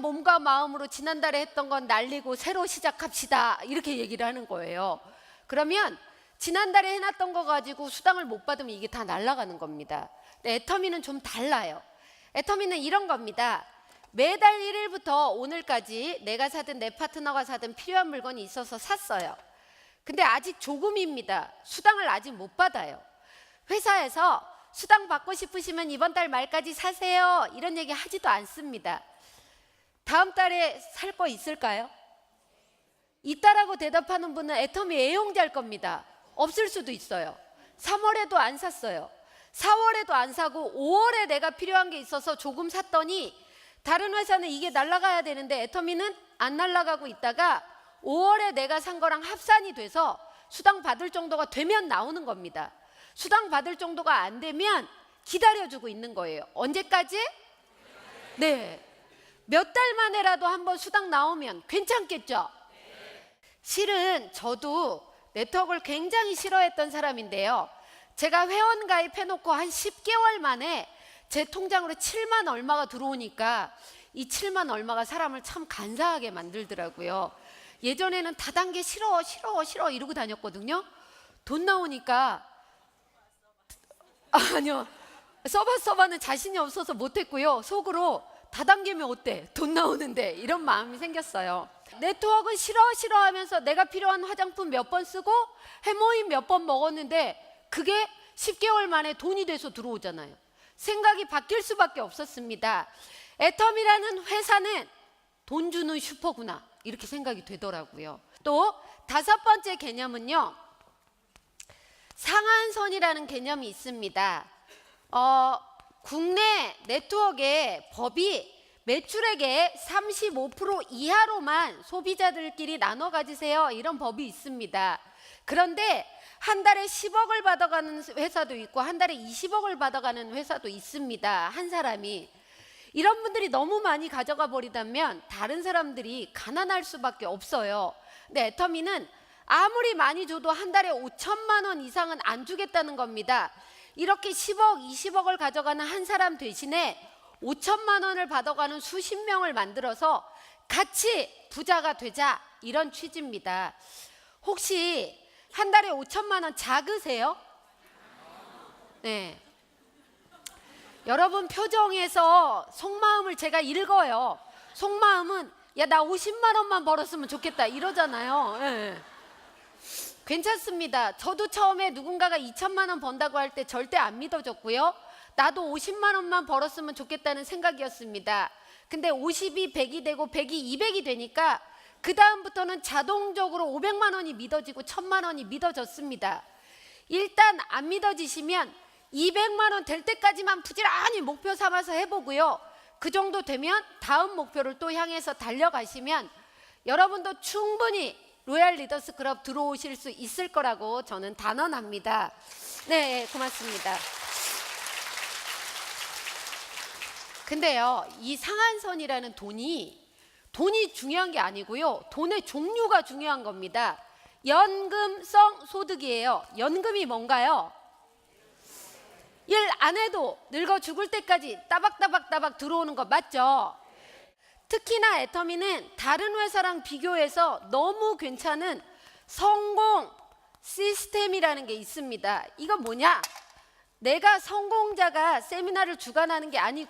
몸과 마음으로 지난달에 했던 건 날리고 새로 시작합시다. 이렇게 얘기를 하는 거예요. 그러면 지난달에 해놨던 거 가지고 수당을 못 받으면 이게 다 날아가는 겁니다. 애터미는 좀 달라요. 애터미는 이런 겁니다. 매달 1일부터 오늘까지 내가 사든 내 파트너가 사든 필요한 물건이 있어서 샀어요. 근데 아직 조금입니다. 수당을 아직 못 받아요. 회사에서 수당 받고 싶으시면 이번 달 말까지 사세요. 이런 얘기 하지도 않습니다. 다음 달에 살 거 있을까요? 있다라고 대답하는 분은 애터미 애용자일 겁니다. 없을 수도 있어요. 3월에도 안 샀어요. 4월에도 안 사고 5월에 내가 필요한 게 있어서 조금 샀더니 다른 회사는 이게 날라가야 되는데 애터미는 안 날라가고 있다가 5월에 내가 산 거랑 합산이 돼서 수당 받을 정도가 되면 나오는 겁니다. 수당 받을 정도가 안 되면 기다려주고 있는 거예요. 언제까지? 네. 몇 달 만에라도 한번 수당 나오면 괜찮겠죠? 실은 저도 네트워크를 굉장히 싫어했던 사람인데요. 제가 회원 가입해놓고 한 10개월 만에 제 통장으로 7만 얼마가 들어오니까 이 7만 얼마가 사람을 참 간사하게 만들더라고요. 예전에는 다단계 싫어, 싫어, 싫어 이러고 다녔거든요. 돈 나오니까 아니요. 써봐 써봐는 자신이 없어서 못했고요. 속으로 다단계면 어때? 돈 나오는데 이런 마음이 생겼어요. 네트워크 싫어 싫어 하면서 내가 필요한 화장품 몇 번 쓰고 해모임 몇 번 먹었는데 그게 10개월 만에 돈이 돼서 들어오잖아요. 생각이 바뀔 수밖에 없었습니다. 애텀이라는 회사는 돈 주는 슈퍼구나 이렇게 생각이 되더라고요. 또 다섯 번째 개념은요. 상한선이라는 개념이 있습니다. 어, 국내 네트워크의 법이 매출액의 35% 이하로만 소비자들끼리 나눠 가지세요. 이런 법이 있습니다. 그런데 한 달에 10억을 받아가는 회사도 있고 한 달에 20억을 받아가는 회사도 있습니다. 한 사람이 이런 분들이 너무 많이 가져가 버리다면 다른 사람들이 가난할 수밖에 없어요. 근데 애터미는 아무리 많이 줘도 한 달에 5천만 원 이상은 안 주겠다는 겁니다. 이렇게 10억, 20억을 가져가는 한 사람 대신에 5천만 원을 받아가는 수십 명을 만들어서 같이 부자가 되자 이런 취지입니다. 혹시 한 달에 5천만 원 작으세요? 네. 여러분 표정에서 속마음을 제가 읽어요. 속마음은 야 나 50만 원만 벌었으면 좋겠다 이러잖아요. 예. 괜찮습니다. 저도 처음에 누군가가 2천만 원 번다고 할 때 절대 안 믿어졌고요. 나도 50만 원만 벌었으면 좋겠다는 생각이었습니다. 근데 50이 100이 되고 100이 200이 되니까 그 다음부터는 자동적으로 500만 원이 믿어지고 1000만 원이 믿어졌습니다. 일단 안 믿어지시면 200만 원 될 때까지만 부지런히 목표 삼아서 해보고요. 그 정도 되면 다음 목표를 또 향해서 달려가시면 여러분도 충분히 로얄 리더스 클럽 들어오실 수 있을 거라고 저는 단언합니다. 네, 고맙습니다. 근데요, 이 상한선이라는 돈이 돈이 중요한 게 아니고요. 돈의 종류가 중요한 겁니다. 연금성 소득이에요. 연금이 뭔가요? 일 안 해도 늙어 죽을 때까지 따박따박따박 들어오는 거 맞죠? 특히나 애터미는 다른 회사랑 비교해서 너무 괜찮은 성공 시스템이라는 게 있습니다. 이건 뭐냐? 내가 성공자가 세미나를 주관하는 게 아니고